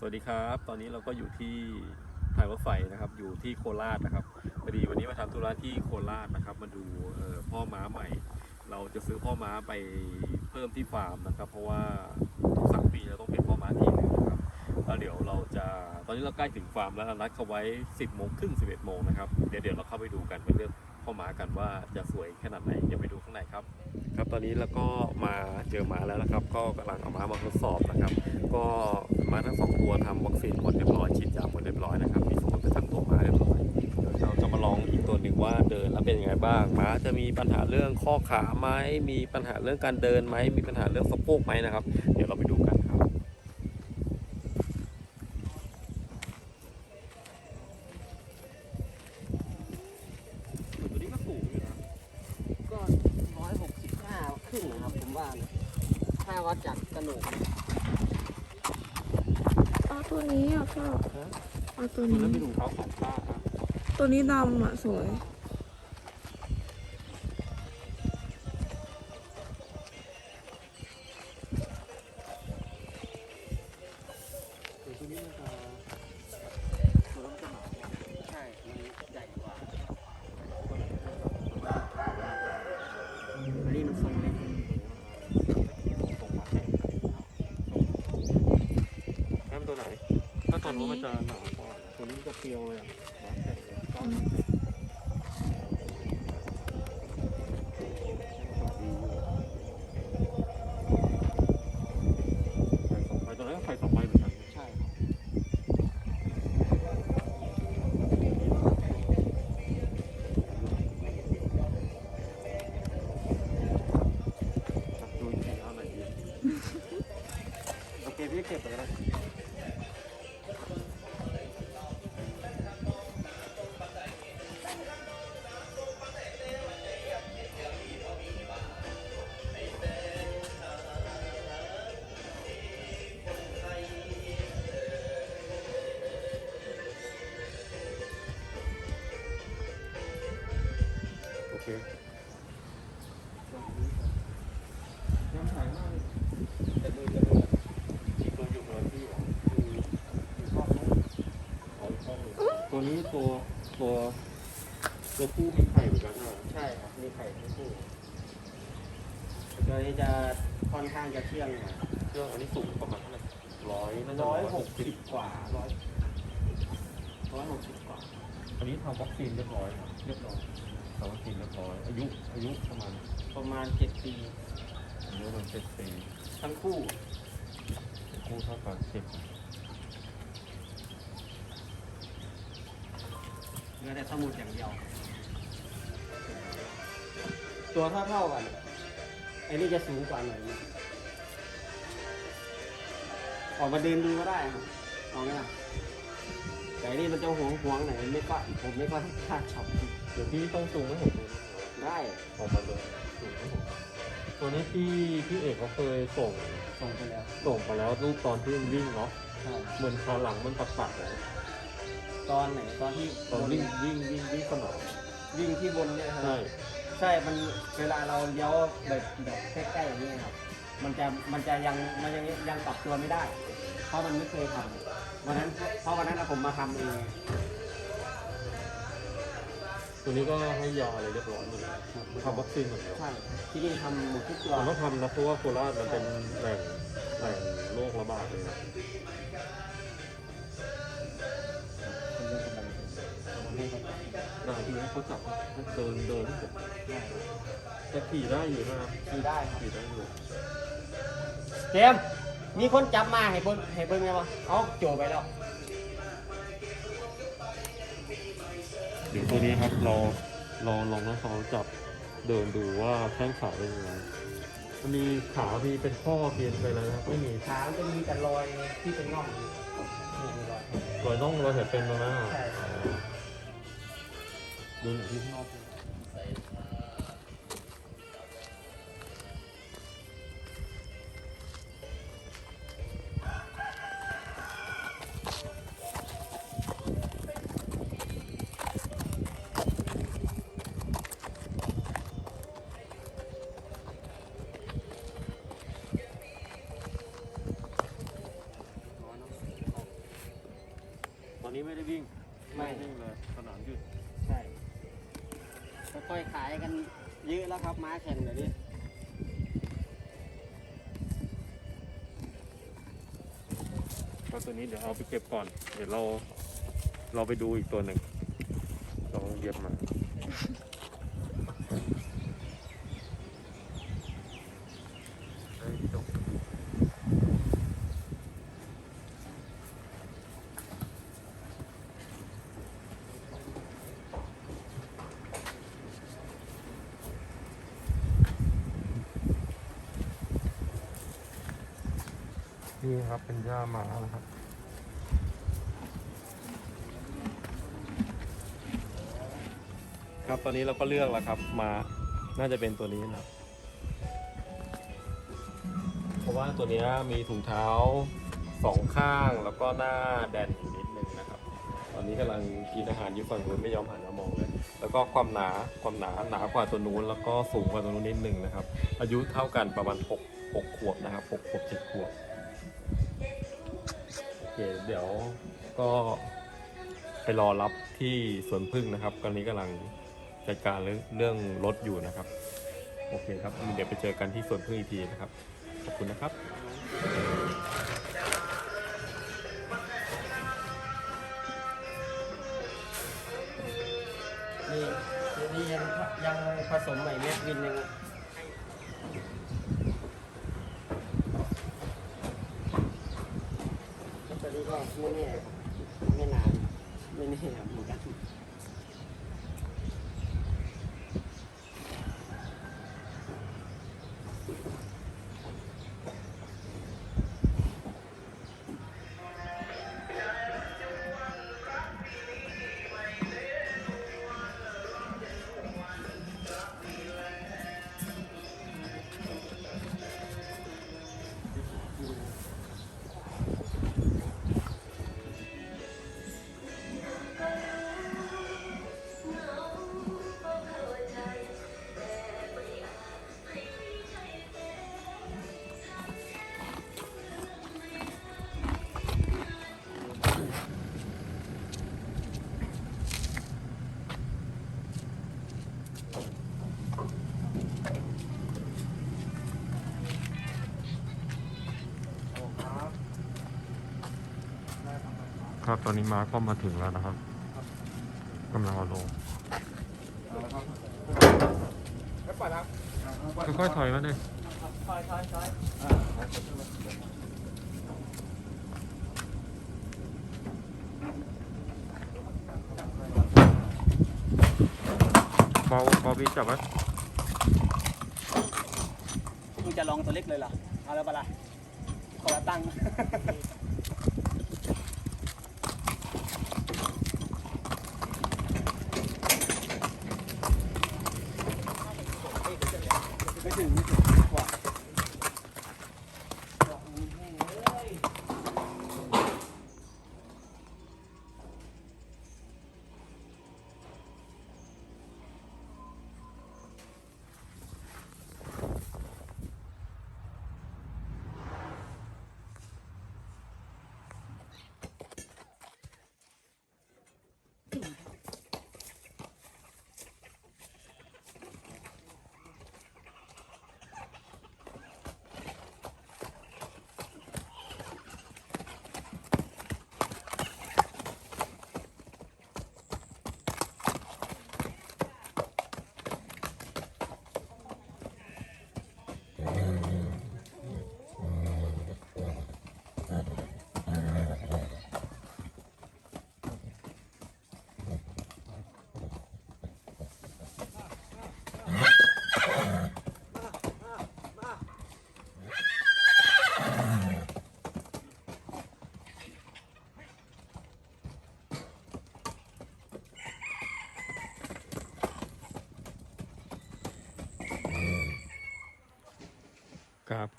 สวัสดีครับ ตอนนี้เราก็อยู่ที่ทางรถไฟนะครับ อยู่ที่โคราชนะครับพอดีวันนี้มาทำธุระที่โคราชนะครับ มาดูพ่อพ่อม้าใหม่ เราจะซื้อพ่อม้าไปเพิ่มที่ฟาร์มนะครับ เพราะว่าทุกสามปีเราต้องเปลี่ยนพ่อม้าทีหนึงนะครับแล้วเดี๋ยวเราจะตอนนี้เราใกล้ถึงฟาร์มแล้วเรานัดเขาไว้ 10โมงครึ่ง11โมงนะครับเดี๋ยวเดี๋ยวเราเข้าไปดูกันไปเลือก พ่อม้ากันว่าจะสวยขนาดไหนเดี๋ยวไปดูข้างในครับ ครับตอนนี้เราก็มาเจอหมาแล้วนะครับ ก็กำลังเอาม้ามาทดสอบนะครับ ก็มาทั้งสองตัวทำวัคซีนหมดเรียบร้อยฉีดยาหมดเรียบร้อยนะครับมีสมมติประจำตัวหมาเรียบร้อยเดี๋ยวเราจะมาลองอีกตัวหนึ่งว่าเดินแล้วเป็นยังไงบ้างหมาจะมีปัญหาเรื่องข้อขาไหมมีปัญหาเรื่องการเดินไหมมีปัญหาเรื่องสะโพกไหมนะครับ เดี๋ยวเราไปดูกันครับ ตัวนี้ก็สูงอยู่นะ ก็ร้อยหกสิบ ห้าขึ้นนะครับผมว่านะถ้าวัดจากกระโหลกเอาตัวนี้อะพ่อเอาตัวตัวนี้นั้นเป็นถุงเท้าของป้าครับ ตัวนี้ดำอะสวย นู้มันจะหนาวตัวนี้จะเปรียวเลยอะมาแข็งเก็ดีอยู่ไปตัวนั้นก็ไฟสองใบเหมือนกันใช่ครับดูอีกทีเอาไหนดี โอเคพี่เก็บไปแล้ว ตัวนี้ตัวตัวตัวผู้มีไข่เหมือนกันใช่ไหมใช่ครับมีไข่ทั้งคู่ตัวนี้จะค่อนข้างจะเที่ยงหน่อยเครื่องอันนี้สูงประมาณเท่าไหร่ร้อยน่าจะร้อยหกสิบกว่าร้อยร้อยหกสิบกว่าอันนี้ทำวัคซีนเรียบร้อยครับเรียบร้อยทำวัคซีนเรียบร้อย อายุอายุประมาณประมาณเจ็ดปีอายุมันเจ็ดปีทั้งคู่คู่เท่ากันเจ็ด เหลือแต่สมุดอย่างเดียว ตัวเท่าเท่าๆกันไอ้นี่จะสูงกว่าหน่อยนึงออกมาเดินดูก็ได้ครับเอาไหมล่ะแต่อันนี่มันจะหวงหวงๆหน่อยไม่ก็ผมไม่ก็คาดช็อปเดี๋ยวพี่ต้องจูงให้ผมดูนะได้ออกมาเลยจูงให้ผมตัวนี้พี่พี่เอกเขาเคยส่งส่งไปแล้วส่งไปแล้วรูปตอนที่มันวิ่งเนาะใช่เหมือนขาหลังมันปัดปัดๆเลย ตอนไหนตอนที่ตอนวิ่งวิ่งวิ่งวิ่งสนามวิ่งที่บนเนี่ยครับ ใช่ ใช่ มันเวลาเราเลี้ยวแบบแบบใกล้ๆอย่างนี้ครับ มันจะมันจะยังมันยังยังปรับตัวไม่ได้ เพราะมันไม่เคยทำวันนั้นเพราะวันนั้นน่ะผมมาทำเองตัวนี้ก็ให้ยาอะไรเรียบร้อยหมดเลยทำวัคซีนหมดแล้วใช่ที่นี่ทำหมดทุกตัวผมต้องทำนะเพราะว่าโคราชมันเป็นแหล่งแหล่งโรคระบาดเลยนะ ได้ทีนี้เขาจับเดินเดินให้ผมแต่ขี่ได้อยู่นะครับขี่ได้ครับ ขี่ได้อยู่เจมส์มีคนจับมาให้เบิ้งให้เบิ้งไงวะเอาโจไปแล้ว เดี๋ยวตัวนี้ครับราลองลองน้เขาจับเดินดูว่าแข้งขาเป็นยังไงมันมีขามีเป็นข้อเพียนไปแล้วนะครับไม่มีขามันจะมีแต่รอยที่เป็นน่องมีรอยรอยน่องรอยแผลเป็นตรงนั้นใช่ อ๋อดูหน่อยที่ข้างนอ 2019. ายกันเยอะแล้วครับม้าแข่งเดี๋ยวนี้ก็ตัวนี้เดี๋ยวเอาไปเก็บก่อน เดี๋ยวเราเราไปดูอีกตัวหนึ่งเราเย็บมาเฮ้ยจบ นี่ครับเป็นหญ้าหมานะครับครับตอนนี้เราก็เลือกแล้วครับมาน่าจะเป็นตัวนี้นะครับ เพราะว่าตัวนี้มีถุงเท้าสองข้างแล้วก็หน้าแดนอยู่นิดนึงนะครับ ตอนนี้กำลังกินอาหารอยู่ฝั่งนู้นไม่ยอมหันมามองเลย แล้วก็ความหนาความหนาหนากว่าตัวนู้นแล้วก็สูงกว่าตัวนู้นนิดนึงนะครับ อายุเท่ากันประมาณ6 6ขวบนะครับ6ขวบ7ขวบ เคเดี๋ยวก็ไปรอรับที่สวนพึ่งนะครับตอนนี้กำลังจัดการเรื่องรถอยู่นะครับ โอเคครับเดี๋ยวไปเจอกันที่สวนพึ่งอีกทีนะครับ ขอบคุณนะครับ นี่นี่ยังยังผสมใหม่เม็ดวินยัง ครับ ตอนนี้มาก็มาถึงแล้วนะครับกำลังเอาลงค่อยๆถอยมาเลยเบาเบาบีจับไว้มึงจะลองตัวเล็กเลยเหรอ เอาแล้วปะล่ะขอละตั้ง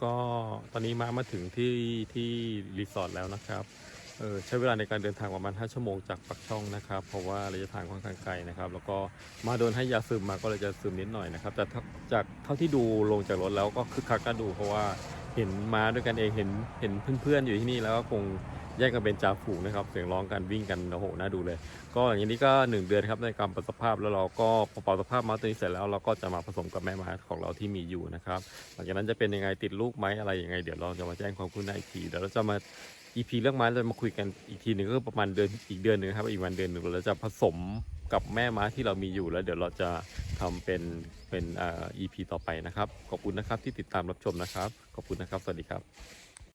ก็ตอนนี้มามาถึงที่ที่รีสอร์ทแล้วนะครับเออใช้เวลาในการเดินทางประมาณ 5 ชั่วโมงจากปักช่องนะครับ เพราะว่าระยะทางค่อนข้างไกลนะครับ แล้วก็มาโดนให้ยาซึมมาก็เลยจะซึมนิดหน่อยนะครับ แต่จากเท่าที่ดูลงจากรถแล้วก็คึกคักก็ดู เพราะว่าเห็นมาด้วยกันเองเห็นเห็นเพื่อนๆอยู่ที่นี่แล้วก็คง แยกกันเป็นจ่าฝูงนะครับ เสียงร้องกันวิ่งกันโอ้โหน่าดูเลย ก็อย่างนี้ก็ 1 เดือนครับในการปรับสภาพแล้วเราก็พอปรับสภาพมาตัวนี้เสร็จแล้วเราก็จะมาผสมกับแม่ม้าของเราที่มีอยู่นะครับหลังจากนั้นจะเป็นยังไงติดลูกไหมอะไรยังไงเดี๋ยวเราจะมาแจ้งความคืบหน้าอีกทีเดี๋ยวเราจะมา EP เรื่องม้าเราจะมาคุยกันอีกทีหนึ่งก็ประมาณเดือนอีกเดือนหนึ่งครับอีกวันเดือนหนึ่งเราจะผสมกับแม่ม้าที่เรามีอยู่แล้วเดี๋ยวเราจะทำเป็นเป็นอ่า EP ต่อไปนะครับ ขอบคุณนะครับที่ติดตามรับชมนะครับ ขอบคุณนะครับ สวัสดีครับ